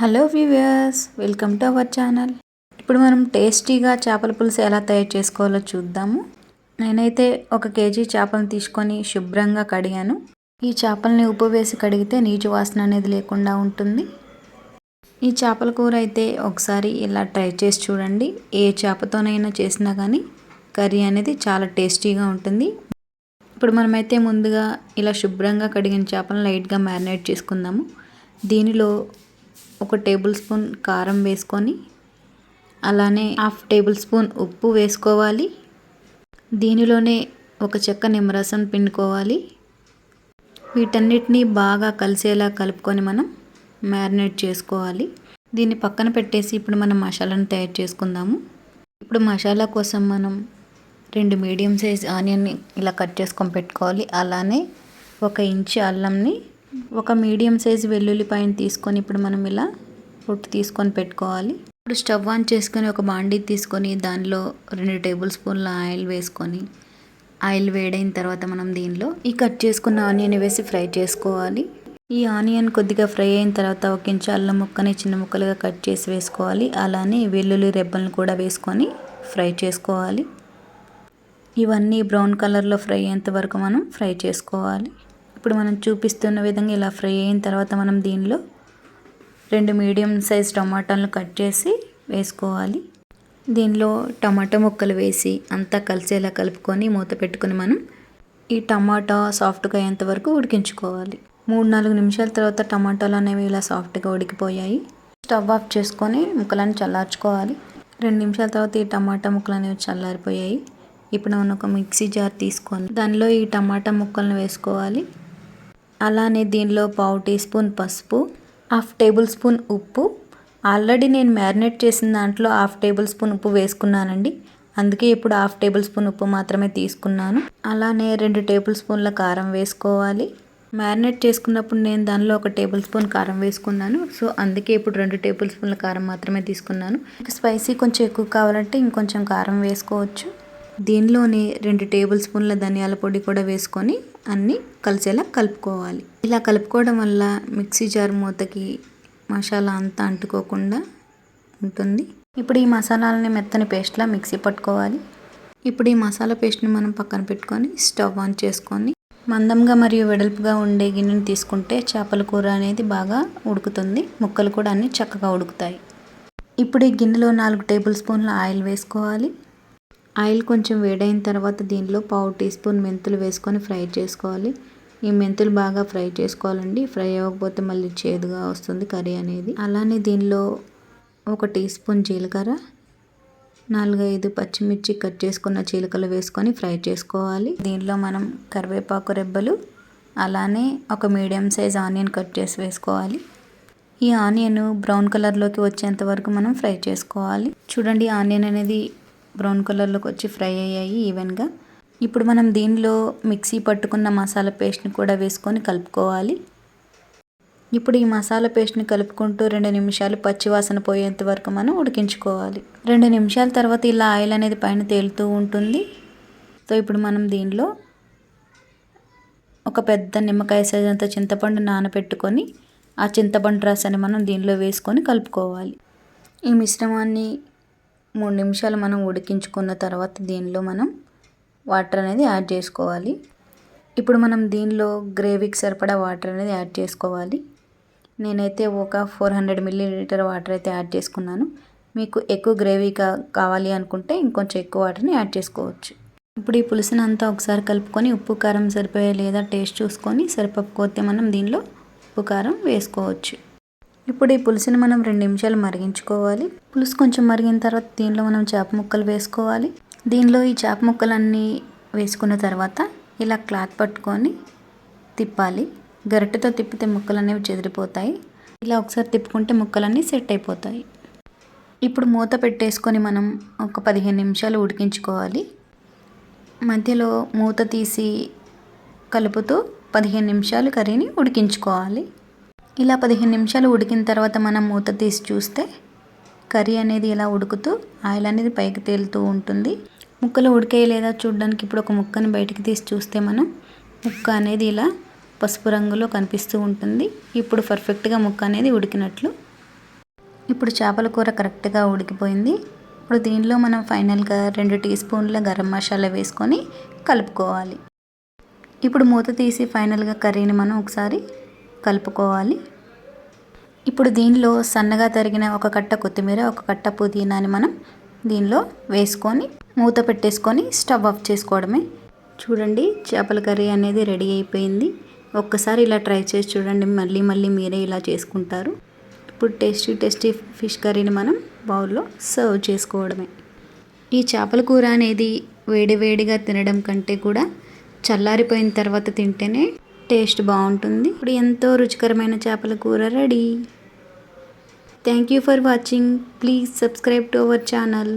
Hello viewers welcome to our channel. ఇప్పుడు మనం టేస్టీగా చేపల పులుసు ఎలా తయారు చేసుకోవాలో చూద్దాము. నేనైతే ఒక కేజీ చేపలను తీసుకొని శుభ్రంగా కడిగాను. ఈ చేపల్ని ఉప్పు వేసి కడిగితే నీచు వాసన అనేది లేకుండా ఉంటుంది. ఈ చేపల కూర అయితే ఒకసారి ఇలా ట్రై చేసి చూడండి. ఏ చేపతోనైనా చేసినా కానీ కర్రీ అనేది చాలా టేస్టీగా ఉంటుంది. ఇప్పుడు మనమైతే ముందుగా ఇలా శుభ్రంగా కడిగిన చేపలను లైట్గా మ్యారినేట్ చేసుకుందాము. దీనిలో ఒక టేబుల్ స్పూన్ కారం వేసుకొని అలానే హాఫ్ టేబుల్ స్పూన్ ఉప్పు వేసుకోవాలి. దీనిలోనే ఒక చెక్క నిమ్మరసం పిండుకోవాలి. వీటన్నిటిని బాగా కలిసేలా కలుపుకొని మనం మ్యారినేట్ చేసుకోవాలి. దీన్ని పక్కన పెట్టేసి ఇప్పుడు మనం మసాలాను తయారు చేసుకుందాము. ఇప్పుడు మసాలా కోసం మనం రెండు మీడియం సైజ్ ఆనియన్ని ఇలా కట్ చేసుకొని పెట్టుకోవాలి. అలానే ఒక ఇంచు అల్లంని ఒక మీడియం సైజు వెల్లుల్లిపాయను తీసుకొని ఇప్పుడు మనం ఇలా పొట్టు తీసుకొని పెట్టుకోవాలి. ఇప్పుడు స్టవ్ ఆన్ చేసుకొని ఒక బాండీ తీసుకొని దానిలో రెండు టేబుల్ స్పూన్ల ఆయిల్ వేసుకొని ఆయిల్ వేడైన తర్వాత మనం దీనిలో ఈ కట్ చేసుకున్న ఆనియన్ వేసి ఫ్రై చేసుకోవాలి. ఈ ఆనియన్ కొద్దిగా ఫ్రై అయిన తర్వాత ఒక ఇంచు అల్లం ముక్కని చిన్న ముక్కలుగా కట్ చేసి వేసుకోవాలి. అలానే వెల్లుల్లి రెబ్బలను కూడా వేసుకొని ఫ్రై చేసుకోవాలి. ఇవన్నీ బ్రౌన్ కలర్లో ఫ్రై అయ్యేంత వరకు మనం ఫ్రై చేసుకోవాలి. ఇప్పుడు మనం చూపిస్తున్న విధంగా ఇలా ఫ్రై అయిన తర్వాత మనం దీనిలో రెండు మీడియం సైజ్ టమాటాలను కట్ చేసి వేసుకోవాలి. దీనిలో టమాటా ముక్కలు వేసి అంతా కలిసేలా కలుపుకొని మూత పెట్టుకొని మనం ఈ టమాటా సాఫ్ట్గా అయ్యేంత వరకు ఉడికించుకోవాలి. మూడు నాలుగు నిమిషాల తర్వాత టమాటాలు అనేవి ఇలా సాఫ్ట్గా ఉడికిపోయాయి. స్టవ్ ఆఫ్ చేసుకొని ముక్కలను చల్లార్చుకోవాలి. రెండు నిమిషాల తర్వాత ఈ టమాటా ముక్కలు అనేవి చల్లారిపోయాయి. ఇప్పుడు మనం ఒక మిక్సీ జార్ తీసుకొని దానిలో ఈ టమాటా ముక్కలను వేసుకోవాలి. అలానే దీనిలో పావు టీ స్పూన్ పసుపు హాఫ్ టేబుల్ స్పూన్ ఉప్పు. ఆల్రెడీ నేను మ్యారినేట్ చేసిన దాంట్లో హాఫ్ టేబుల్ స్పూన్ ఉప్పు వేసుకున్నానండి. అందుకే ఇప్పుడు హాఫ్ టేబుల్ స్పూన్ ఉప్పు మాత్రమే తీసుకున్నాను. అలానే రెండు టేబుల్ స్పూన్ల కారం వేసుకోవాలి. మ్యారినేట్ చేసుకున్నప్పుడు నేను దానిలో ఒక టేబుల్ స్పూన్ కారం వేసుకున్నాను. సో అందుకే ఇప్పుడు రెండు టేబుల్ స్పూన్ల కారం మాత్రమే తీసుకున్నాను. స్పైసీ కొంచెం ఎక్కువ కావాలంటే ఇంకొంచెం కారం వేసుకోవచ్చు. దీనిలోనే రెండు టేబుల్ స్పూన్ల ధనియాల పొడి కూడా వేసుకొని అన్నీ కలిసేలా కలుపుకోవాలి. ఇలా కలుపుకోవడం వల్ల మిక్సీ జార్ మూతకి మసాలా అంతా అంటుకోకుండా ఉంటుంది. ఇప్పుడు ఈ మసాలాలని మెత్తని పేస్ట్లా మిక్సీ పట్టుకోవాలి. ఇప్పుడు ఈ మసాలా పేస్ట్ని మనం పక్కన పెట్టుకొని స్టవ్ ఆన్ చేసుకొని మందంగా మరియు వెడల్పుగా ఉండే గిన్నెని తీసుకుంటే చేపల కూర అనేది బాగా ఉడుకుతుంది. ముక్కలు కూడా అన్నీ చక్కగా ఉడుకుతాయి. ఇప్పుడు ఈ గిన్నెలో నాలుగు టేబుల్ స్పూన్ల ఆయిల్ వేసుకోవాలి. ఆయిల్ కొంచెం వేడైన తర్వాత దీనిలో పావు టీ స్పూన్ మెంతులు వేసుకొని ఫ్రై చేసుకోవాలి. ఈ మెంతులు బాగా ఫ్రై చేసుకోవాలండి. ఫ్రై అవ్వకపోతే మళ్ళీ చేదుగా వస్తుంది కర్రీ అనేది. అలానే దీనిలో ఒక టీ స్పూన్ జీలకర్ర నాలుగైదు పచ్చిమిర్చి కట్ చేసుకున్న చీలకలు వేసుకొని ఫ్రై చేసుకోవాలి. దీనిలో మనం కరివేపాకు రెబ్బలు అలానే ఒక మీడియం సైజ్ ఆనియన్ కట్ చేసి వేసుకోవాలి. ఈ ఆనియన్ బ్రౌన్ కలర్లోకి వచ్చేంత వరకు మనం ఫ్రై చేసుకోవాలి. చూడండి ఆనియన్ అనేది బ్రౌన్ కలర్లోకి వచ్చి ఫ్రై అయ్యాయి ఈవెన్గా. ఇప్పుడు మనం దీనిలో మిక్సీ పట్టుకున్న మసాలా పేస్ట్ని కూడా వేసుకొని కలుపుకోవాలి. ఇప్పుడు ఈ మసాలా పేస్ట్ని కలుపుకుంటూ రెండు నిమిషాలు పచ్చివాసన పోయేంత వరకు మనం ఉడికించుకోవాలి. రెండు నిమిషాల తర్వాత ఇలా ఆయిల్ అనేది పైన తేలుతూ ఉంటుంది. సో ఇప్పుడు మనం దీనిలో ఒక పెద్ద నిమ్మకాయ సైజ్ అంత చింతపండు నానబెట్టుకొని ఆ చింతపండు రసాన్ని మనం దీనిలో వేసుకొని కలుపుకోవాలి. ఈ మిశ్రమాన్ని మూడు నిమిషాలు మనం ఉడికించుకున్న తర్వాత దీనిలో మనం వాటర్ అనేది యాడ్ చేసుకోవాలి. ఇప్పుడు మనం దీనిలో గ్రేవీకి సరిపడా వాటర్ అనేది యాడ్ చేసుకోవాలి. నేనైతే ఒక four hundred millilitre water అయితే యాడ్ చేసుకున్నాను. మీకు ఎక్కువ గ్రేవీ కావాలి అనుకుంటే ఇంకొంచెం ఎక్కువ వాటర్ని యాడ్ చేసుకోవచ్చు. ఇప్పుడు ఈ పులుసుని అంతా ఒకసారి కలుపుకొని ఉప్పు కారం సరిపోయే లేదా టేస్ట్ చూసుకొని సరిపోకపోతే మనం దీనిలో ఉప్పు కారం వేసుకోవచ్చు. ఇప్పుడు ఈ పులుసుని మనం రెండు నిమిషాలు మరిగించుకోవాలి. పులుసు కొంచెం మరిగిన తర్వాత దీనిలో మనం చేప ముక్కలు వేసుకోవాలి. దీనిలో ఈ చేప ముక్కలన్నీ వేసుకున్న తర్వాత ఇలా క్లాత్ పట్టుకొని తిప్పాలి. గరిటెతో తిప్పితే ముక్కలు అనేవి చెదిరిపోతాయి. ఇలా ఒకసారి తిప్పుకుంటే ముక్కలన్నీ సెట్ అయిపోతాయి. ఇప్పుడు మూత పెట్టేసుకొని మనం ఒక పదిహేను నిమిషాలు ఉడికించుకోవాలి. మధ్యలో మూత తీసి కలుపుతూ పదిహేను నిమిషాలు కర్రీని ఉడికించుకోవాలి. ఇలా పదిహేను నిమిషాలు ఉడికిన తర్వాత మనం మూత తీసి చూస్తే కర్రీ అనేది ఇలా ఉడుకుతూ ఆయిల్ అనేది పైకి తేలుతూ ఉంటుంది. ముక్కలు ఉడికే లేదా చూడడానికి ఇప్పుడు ఒక ముక్కని బయటికి తీసి చూస్తే మనం ముక్క అనేది ఇలా పసుపు రంగులో కనిపిస్తూ ఉంటుంది. ఇప్పుడు పర్ఫెక్ట్గా ముక్క అనేది ఉడికినట్లు. ఇప్పుడు చేపల కూర కరెక్ట్గా ఉడికిపోయింది. ఇప్పుడు దీనిలో మనం ఫైనల్గా రెండు టీ స్పూన్ల గరం మసాలా వేసుకొని కలుపుకోవాలి. ఇప్పుడు మూత తీసి ఫైనల్గా కర్రీని మనం ఒకసారి కలుపుకోవాలి. ఇప్పుడు దీనిలో సన్నగా తరిగిన ఒక కట్ట కొత్తిమీర ఒక కట్ట పుదీనాని మనం దీనిలో వేసుకొని మూత పెట్టేసుకొని స్టవ్ ఆఫ్ చేసుకోవడమే. చూడండి చేపల కర్రీ అనేది రెడీ అయిపోయింది. ఒక్కసారి ఇలా ట్రై చేసి చూడండి మళ్ళీ మళ్ళీ మీరే ఇలా చేసుకుంటారు. ఇప్పుడు టేస్టీ టేస్టీ ఫిష్ కర్రీని మనం బౌల్లో సర్వ్ చేసుకోవడమే. ఈ చేపల కూర అనేది వేడి వేడిగా తినడం కంటే కూడా చల్లారిపోయిన తర్వాత తింటేనే టేస్ట్ బాగుంటుంది. ఇప్పుడు ఎంతో రుచికరమైన చేపల కూర ready. Thank you for watching please subscribe to our channel